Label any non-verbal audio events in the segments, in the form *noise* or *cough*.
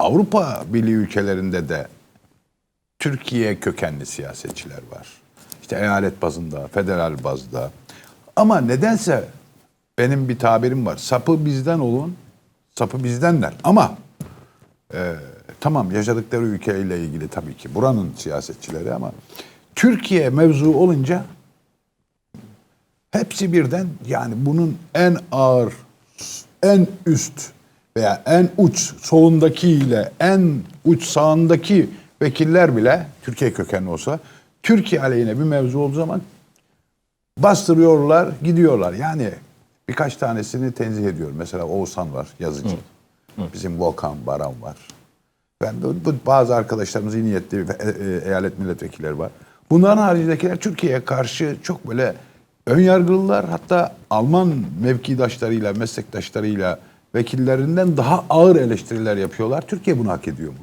Avrupa Birliği ülkelerinde de Türkiye kökenli siyasetçiler var. İşte eyalet bazında, federal bazda. Ama nedense benim bir tabirim var. Sapı bizden olun, sapı bizdenler. Ama e, tamam yaşadıkları ülkeyle ilgili tabii ki buranın siyasetçileri ama Türkiye mevzu olunca hepsi birden yani bunun en ağır, en üst veya en uç solundakiyle en uç sağındaki vekiller bile Türkiye kökenli olsa Türkiye aleyhine bir mevzu olduğu zaman bastırıyorlar, gidiyorlar. Yani birkaç tanesini tenzih ediyorum. Mesela Oğuzhan var, yazıcı. Bizim Volkan Baran var. Ben bu, bu bazı arkadaşlarımız iyi niyetli e, e, eyalet milletvekilleri var. Bunların haricindekiler Türkiye'ye karşı çok böyle ön yargılılar. Hatta Alman mevkidaşlarıyla, meslektaşlarıyla vekillerinden daha ağır eleştiriler yapıyorlar. Türkiye bunu hak ediyor mu?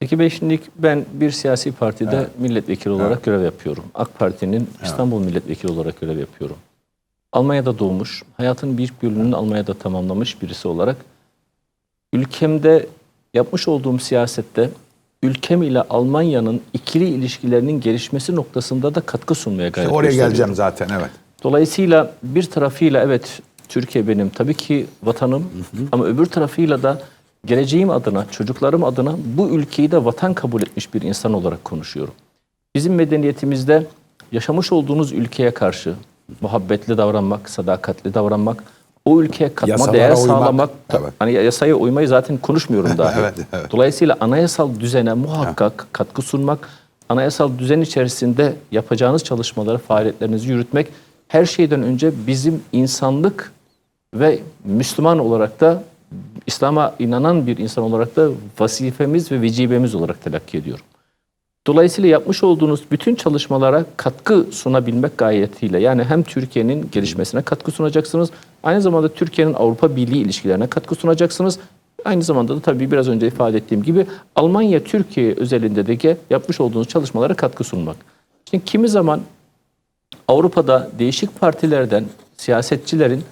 Peki Bey şimdi ben bir siyasi partide milletvekili olarak görev yapıyorum. AK Parti'nin İstanbul milletvekili olarak görev yapıyorum. Almanya'da doğmuş, hayatın büyük bölümünü Almanya'da tamamlamış birisi olarak ülkemde yapmış olduğum siyasette ülkem ile Almanya'nın ikili ilişkilerinin gelişmesi noktasında da katkı sunmaya gayret Oraya gösteriyorum. geleceğim zaten evet. Dolayısıyla bir tarafıyla evet Türkiye benim tabii ki vatanım ama öbür tarafıyla da geleceğim adına, çocuklarım adına bu ülkeyi de vatan kabul etmiş bir insan olarak konuşuyorum. Bizim medeniyetimizde yaşamış olduğunuz ülkeye karşı muhabbetli davranmak, sadakatli davranmak, o ülkeye katma Yasalara değer uymak, sağlamak, evet. hani yasaya uymayı zaten konuşmuyorum *laughs* daha. Evet, evet. Dolayısıyla anayasal düzene muhakkak katkı sunmak, anayasal düzen içerisinde yapacağınız çalışmaları, faaliyetlerinizi yürütmek her şeyden önce bizim insanlık ve Müslüman olarak da İslam'a inanan bir insan olarak da vazifemiz ve vecibemiz olarak telakki ediyorum. Dolayısıyla yapmış olduğunuz bütün çalışmalara katkı sunabilmek gayetiyle yani hem Türkiye'nin gelişmesine katkı sunacaksınız, aynı zamanda Türkiye'nin Avrupa Birliği ilişkilerine katkı sunacaksınız. Aynı zamanda da tabii biraz önce ifade ettiğim gibi Almanya Türkiye özelinde de yapmış olduğunuz çalışmalara katkı sunmak. Şimdi kimi zaman Avrupa'da değişik partilerden siyasetçilerin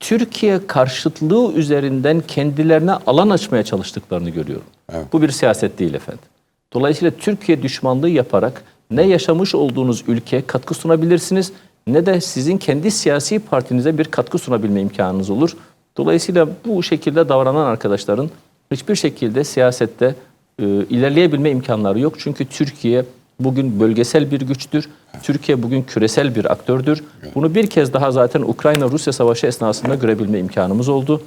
Türkiye karşıtlığı üzerinden kendilerine alan açmaya çalıştıklarını görüyorum. Bu bir siyaset değil efendim. Dolayısıyla Türkiye düşmanlığı yaparak ne yaşamış olduğunuz ülkeye katkı sunabilirsiniz ne de sizin kendi siyasi partinize bir katkı sunabilme imkanınız olur. Dolayısıyla bu şekilde davranan arkadaşların hiçbir şekilde siyasette e, ilerleyebilme imkanları yok. Çünkü Türkiye bugün bölgesel bir güçtür. Türkiye bugün küresel bir aktördür. Bunu bir kez daha zaten Ukrayna-Rusya savaşı esnasında görebilme imkanımız oldu.